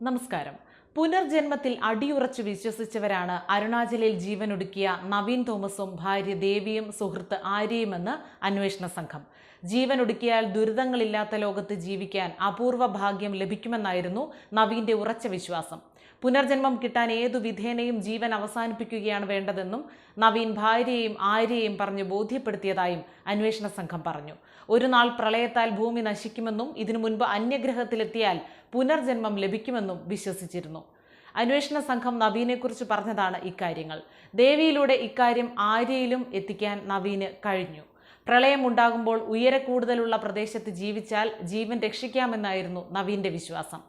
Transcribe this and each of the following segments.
നമസ്കാരം. പുനർജന്മത്തിൽ അടിയുറച്ച് വിശ്വസിച്ചവരാണ് അരുണാചലിൽ ജീവനൊടുക്കിയ നവീൻ തോമസും ഭാര്യ ദേവിയും സുഹൃത്ത് ആര്യയുമെന്ന് അന്വേഷണ സംഘം. ജീവനൊടുക്കിയാൽ ദുരിതങ്ങളില്ലാത്ത ലോകത്ത് ജീവിക്കാൻ അപൂർവ ഭാഗ്യം ലഭിക്കുമെന്നായിരുന്നു നവീന്റെ ഉറച്ച വിശ്വാസം. പുനർജന്മം കിട്ടാൻ ഏതു വിധേനയും ജീവൻ അവസാനിപ്പിക്കുകയാണ് വേണ്ടതെന്നും നവീൻ ഭാര്യയെയും ആര്യയെയും പറഞ്ഞു ബോധ്യപ്പെടുത്തിയതായും അന്വേഷണ സംഘം പറഞ്ഞു. ഒരു നാൾ പ്രളയത്താൽ ഭൂമി നശിക്കുമെന്നും ഇതിനു മുൻപ് അന്യഗ്രഹത്തിലെത്തിയാൽ പുനർജന്മം ലഭിക്കുമെന്നും വിശ്വസിച്ചിരുന്നു. അന്വേഷണ സംഘം നവീനെക്കുറിച്ച് പറഞ്ഞതാണ് ഇക്കാര്യങ്ങൾ. ദേവിയിലൂടെ ഇക്കാര്യം ആര്യയിലും എത്തിക്കാൻ നവീന് കഴിഞ്ഞു. പ്രളയം ഉണ്ടാകുമ്പോൾ ഉയരെ കൂടുതലുള്ള പ്രദേശത്ത് ജീവിച്ചാൽ ജീവൻ രക്ഷിക്കാമെന്നായിരുന്നു നവീന്റെ വിശ്വാസം.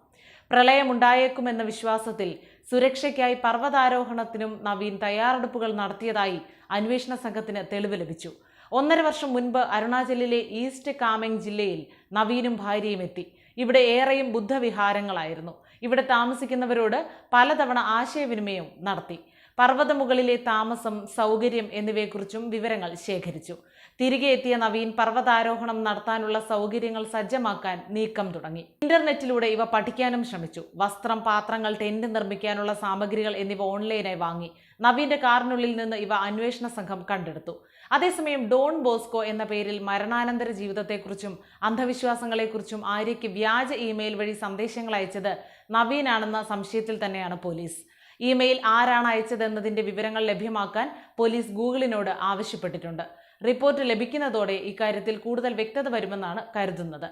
പ്രളയമുണ്ടായേക്കുമെന്ന വിശ്വാസത്തിൽ സുരക്ഷയ്ക്കായി പർവതാരോഹണത്തിനും നവീൻ തയ്യാറെടുപ്പുകൾ നടത്തിയതായി അന്വേഷണ സംഘത്തിന് തെളിവ് ലഭിച്ചു. ഒന്നര വർഷം മുൻപ് അരുണാചലിലെ ഈസ്റ്റ് കാമെങ് ജില്ലയിൽ നവീനും ഭാര്യയും എത്തി. ഇവിടെ ഏറെയും ബുദ്ധവിഹാരങ്ങളായിരുന്നു. ഇവിടെ താമസിക്കുന്നവരോട് പലതവണ ആശയവിനിമയം നടത്തി. പർവതമുകളിലെ താമസം സൗകര്യം എന്നിവയെക്കുറിച്ചും വിവരങ്ങൾ ശേഖരിച്ചു. തിരികെ എത്തിയ നവീൻ പർവതാരോഹണം നടത്താനുള്ള സൗകര്യങ്ങൾ സജ്ജമാക്കാൻ നീക്കം തുടങ്ങി. ഇന്റർനെറ്റിലൂടെ ഇവ പഠിക്കാനും ശ്രമിച്ചു. വസ്ത്രം പാത്രങ്ങൾ ടെന്റ് നിർമ്മിക്കാനുള്ള സാമഗ്രികൾ എന്നിവ ഓൺലൈനായി വാങ്ങി. നവീന്റെ കാറിനുള്ളിൽ നിന്ന് ഇവ അന്വേഷണ സംഘം കണ്ടെടുത്തു. അതേസമയം ഡോൺ ബോസ്കോ എന്ന പേരിൽ മരണാനന്തര ജീവിതത്തെക്കുറിച്ചും അന്ധവിശ്വാസങ്ങളെക്കുറിച്ചും ആര്യയ്ക്ക് വ്യാജ ഇമെയിൽ വഴി സന്ദേശങ്ങൾ അയച്ചത് നവീനാണെന്ന സംശയത്തിൽ തന്നെയാണ് പോലീസ്. ഇമെയിൽ ആരാണ് അയച്ചതെന്നതിന്റെ വിവരങ്ങൾ ലഭ്യമാക്കാൻ പോലീസ് ഗൂഗിളിനോട് ആവശ്യപ്പെട്ടിട്ടുണ്ട്. റിപ്പോർട്ട് ലഭിക്കുന്നതോടെ ഇക്കാര്യത്തിൽ കൂടുതൽ വ്യക്തത വരുമെന്നാണ് കരുതുന്നത്.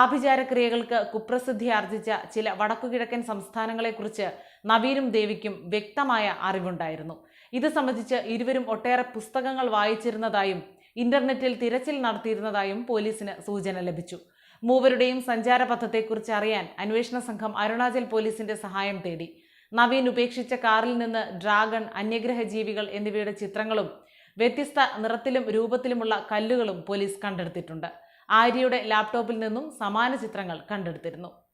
ആഭിചാരക്രിയകൾക്ക് കുപ്രസിദ്ധി ആർജിച്ച ചില വടക്കുകിഴക്കൻ സംസ്ഥാനങ്ങളെക്കുറിച്ച് നവീനും ദേവിക്കും വ്യക്തമായ അറിവുണ്ടായിരുന്നു. ഇത് സംബന്ധിച്ച് ഇരുവരും ഒട്ടേറെ പുസ്തകങ്ങൾ വായിച്ചിരുന്നതായും ഇന്റർനെറ്റിൽ തിരച്ചിൽ നടത്തിയിരുന്നതായും പോലീസിന് സൂചന ലഭിച്ചു. മൂവരുടെയും സഞ്ചാരപഥത്തെക്കുറിച്ച് അറിയാൻ അന്വേഷണ സംഘം അരുണാചൽ പോലീസിന്റെ സഹായം തേടി. നവീൻ ഉപേക്ഷിച്ച കാറിൽ നിന്ന് ഡ്രാഗൺ അന്യഗ്രഹ ജീവികൾ എന്നിവയുടെ ചിത്രങ്ങളും വ്യത്യസ്ത നിറത്തിലും രൂപത്തിലുമുള്ള കല്ലുകളും പോലീസ് കണ്ടെടുത്തിട്ടുണ്ട്. ആര്യയുടെ ലാപ്ടോപ്പിൽ നിന്നും സമാന ചിത്രങ്ങൾ കണ്ടെടുത്തിരുന്നു.